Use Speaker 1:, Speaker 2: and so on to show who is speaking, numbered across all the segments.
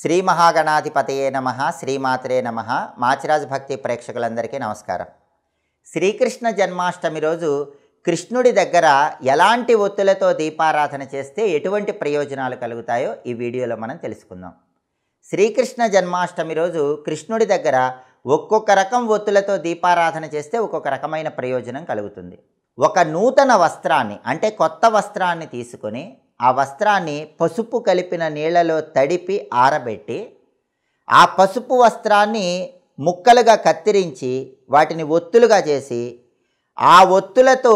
Speaker 1: శ్రీ మహాగణాధిపతయే నమ శ్రీమాత్రే నమ. మాచిరాజ్ భక్తి ప్రేక్షకులందరికీ నమస్కారం. శ్రీకృష్ణ జన్మాష్టమి రోజు కృష్ణుడి దగ్గర ఎలాంటి ఒత్తులతో దీపారాధన చేస్తే ఎటువంటి ప్రయోజనాలు కలుగుతాయో ఈ వీడియోలో మనం తెలుసుకుందాం. శ్రీకృష్ణ జన్మాష్టమి రోజు కృష్ణుడి దగ్గర ఒక్కొక్క రకం ఒత్తులతో దీపారాధన చేస్తే ఒక్కొక్క రకమైన ప్రయోజనం కలుగుతుంది. ఒక నూతన వస్త్రాన్ని అంటే కొత్త వస్త్రాన్ని తీసుకొని ఆ వస్త్రాన్ని పసుపు కలిపిన నీళ్ళలో తడిపి ఆరబెట్టి ఆ పసుపు వస్త్రాన్ని ముక్కలుగా కత్తిరించి వాటిని ఒత్తులుగా చేసి ఆ ఒత్తులతో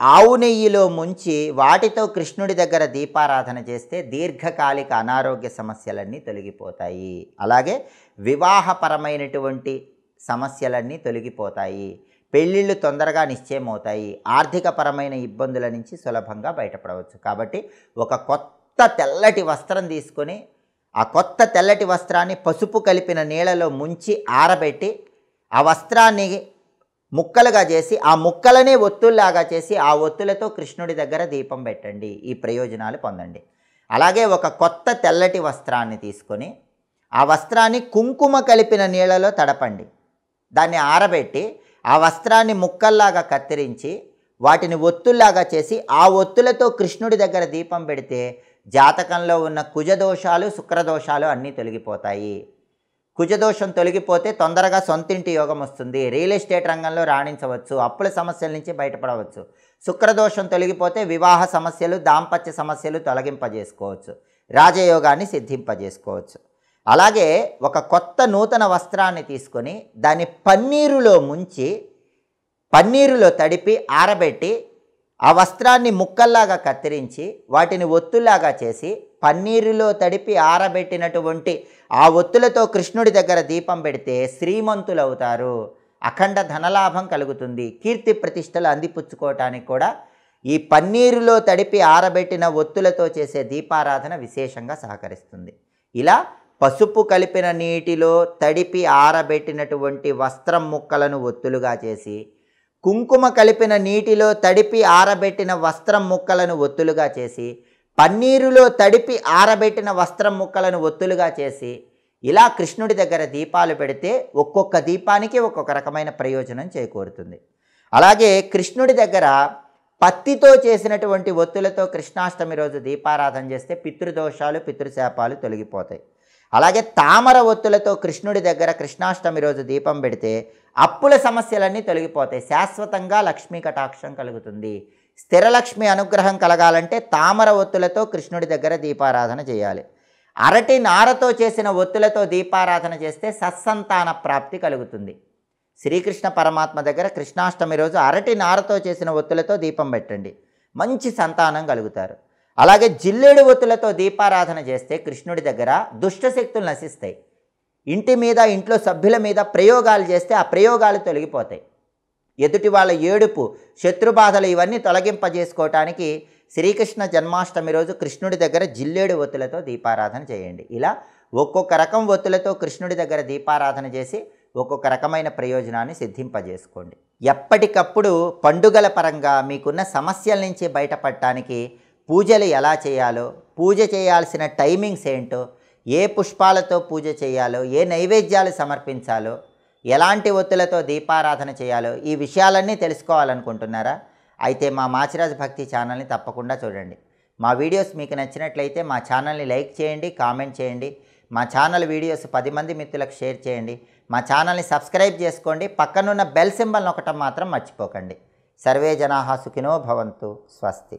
Speaker 1: ఆవు నెయ్యిలో ముంచి వాటితో కృష్ణుడి దగ్గర దీపారాధన చేస్తే దీర్ఘకాలిక అనారోగ్య సమస్యలన్నీ తొలగిపోతాయి. అలాగే వివాహపరమైనటువంటి సమస్యలన్నీ తొలగిపోతాయి. పెళ్ళిళ్ళు తొందరగా నిశ్చయమవుతాయి. ఆర్థికపరమైన ఇబ్బందుల నుంచి సులభంగా బయటపడవచ్చు. కాబట్టి ఒక కొత్త తెల్లటి వస్త్రం తీసుకొని ఆ కొత్త తెల్లటి వస్త్రాన్ని పసుపు కలిపిన నీళ్ళలో ముంచి ఆరబెట్టి ఆ వస్త్రాన్ని ముక్కలుగా చేసి ఆ ముక్కలనే ఒత్తుల్లాగా చేసి ఆ ఒత్తులతో కృష్ణుడి దగ్గర దీపం పెట్టండి. ఈ ప్రయోజనాలు పొందండి. అలాగే ఒక కొత్త తెల్లటి వస్త్రాన్ని తీసుకొని ఆ వస్త్రాన్ని కుంకుమ కలిపిన నీళ్ళలో తడపండి. దాన్ని ఆరబెట్టి ఆ వస్త్రాన్ని ముక్కల్లాగా కత్తిరించి వాటిని ఒత్తుల్లాగా చేసి ఆ ఒత్తులతో కృష్ణుడి దగ్గర దీపం పెడితే జాతకంలో ఉన్న కుజదోషాలు శుక్రదోషాలు అన్నీ తొలగిపోతాయి. కుజదోషం తొలగిపోతే తొందరగా సొంతింటి యోగం వస్తుంది. రియల్ ఎస్టేట్ రంగంలో రాణించవచ్చు. అప్పుల సమస్యల నుంచి బయటపడవచ్చు. శుక్రదోషం తొలగిపోతే వివాహ సమస్యలు దాంపత్య సమస్యలు తొలగింపజేసుకోవచ్చు. రాజయోగాన్ని సిద్ధింపజేసుకోవచ్చు. అలాగే ఒక కొత్త నూతన వస్త్రాన్ని తీసుకొని దాన్ని పన్నీరులో ముంచి పన్నీరులో తడిపి ఆరబెట్టి ఆ వస్త్రాన్ని ముక్కల్లాగా కత్తిరించి వాటిని ఒత్తులాగా చేసి పన్నీరులో తడిపి ఆరబెట్టినటువంటి ఆ ఒత్తులతో కృష్ణుడి దగ్గర దీపం పెడితే శ్రీమంతులు అవుతారు అఖండ ధనలాభం కలుగుతుంది. కీర్తి ప్రతిష్టలు అందిపుచ్చుకోవటానికి కూడా ఈ పన్నీరులో తడిపి ఆరబెట్టిన ఒత్తులతో చేసే దీపారాధన విశేషంగా సహకరిస్తుంది. ఇలా పసుపు కలిపిన నీటిలో తడిపి ఆరబెట్టినటువంటి వస్త్రం ముక్కలను ఒత్తులుగా చేసి కుంకుమ కలిపిన నీటిలో తడిపి ఆరబెట్టిన వస్త్రం ముక్కలను ఒత్తులుగా చేసి పన్నీరులో తడిపి ఆరబెట్టిన వస్త్రం ముక్కలను ఒత్తులుగా చేసి ఇలా కృష్ణుడి దగ్గర దీపాలు పెడితే ఒక్కొక్క దీపానికి ఒక్కొక్క రకమైన ప్రయోజనం చేకూరుతుంది. అలాగే కృష్ణుడి దగ్గర పత్తితో చేసినటువంటి ఒత్తులతో కృష్ణాష్టమి రోజు దీపారాధన చేస్తే పితృదోషాలు పితృశాపాలు తొలగిపోతాయి. అలాగే తామర ఒత్తులతో కృష్ణుడి దగ్గర కృష్ణాష్టమి రోజు దీపం పెడితే అప్పుల సమస్యలన్నీ తొలగిపోతాయి. శాశ్వతంగా లక్ష్మీ కటాక్షం కలుగుతుంది. స్థిరలక్ష్మి అనుగ్రహం కలగాలంటే తామర ఒత్తులతో కృష్ణుడి దగ్గర దీపారాధన చేయాలి. అరటి నారతో చేసిన ఒత్తులతో దీపారాధన చేస్తే సత్సంతాన ప్రాప్తి కలుగుతుంది. శ్రీకృష్ణ పరమాత్మ దగ్గర కృష్ణాష్టమి రోజు అరటి నారతో చేసిన ఒత్తులతో దీపం పెట్టండి. మంచి సంతానం కలుగుతారు. అలాగే జిల్లేడు ఒత్తులతో దీపారాధన చేస్తే కృష్ణుడి దగ్గర దుష్టశక్తులు నశిస్తాయి. ఇంటి మీద ఇంట్లో సభ్యుల మీద ప్రయోగాలు చేస్తే ఆ ప్రయోగాలు తొలగిపోతాయి. ఎదుటి వాళ్ళ ఏడుపు శత్రుబాధలు ఇవన్నీ తొలగింపజేసుకోవటానికి శ్రీకృష్ణ జన్మాష్టమి రోజు కృష్ణుడి దగ్గర జిల్లేడు ఒత్తులతో దీపారాధన చేయండి. ఇలా ఒక్కొక్క రకం ఒత్తులతో కృష్ణుడి దగ్గర దీపారాధన చేసి ఒక్కొక్క రకమైన ప్రయోజనాన్ని సిద్ధింపజేసుకోండి. ఎప్పటికప్పుడు పండుగల పరంగా మీకున్న సమస్యల నుంచి బయటపడటానికి పూజలు ఎలా చేయాలో పూజ చేయాల్సిన టైమింగ్స్ ఏంటో ఏ పుష్పాలతో పూజ చేయాలో ఏ నైవేద్యాలు సమర్పించాలో ఎలాంటి ఒత్తులతో దీపారాధన చేయాలో ఈ విషయాలన్నీ తెలుసుకోవాలనుకుంటున్నారా? అయితే మా మాచిరాజ్ భక్తి ఛానల్ని తప్పకుండా చూడండి. మా వీడియోస్ మీకు నచ్చినట్లయితే మా ఛానల్ని లైక్ చేయండి కామెంట్ చేయండి. మా ఛానల్ వీడియోస్ పది మంది మిత్రులకు షేర్ చేయండి. మా ఛానల్ని సబ్స్క్రైబ్ చేసుకోండి. పక్కనున్న బెల్ సింబల్ నొక్కటం మాత్రం మర్చిపోకండి. సర్వే జనాహా సుఖినో భవంతు. స్వస్తి.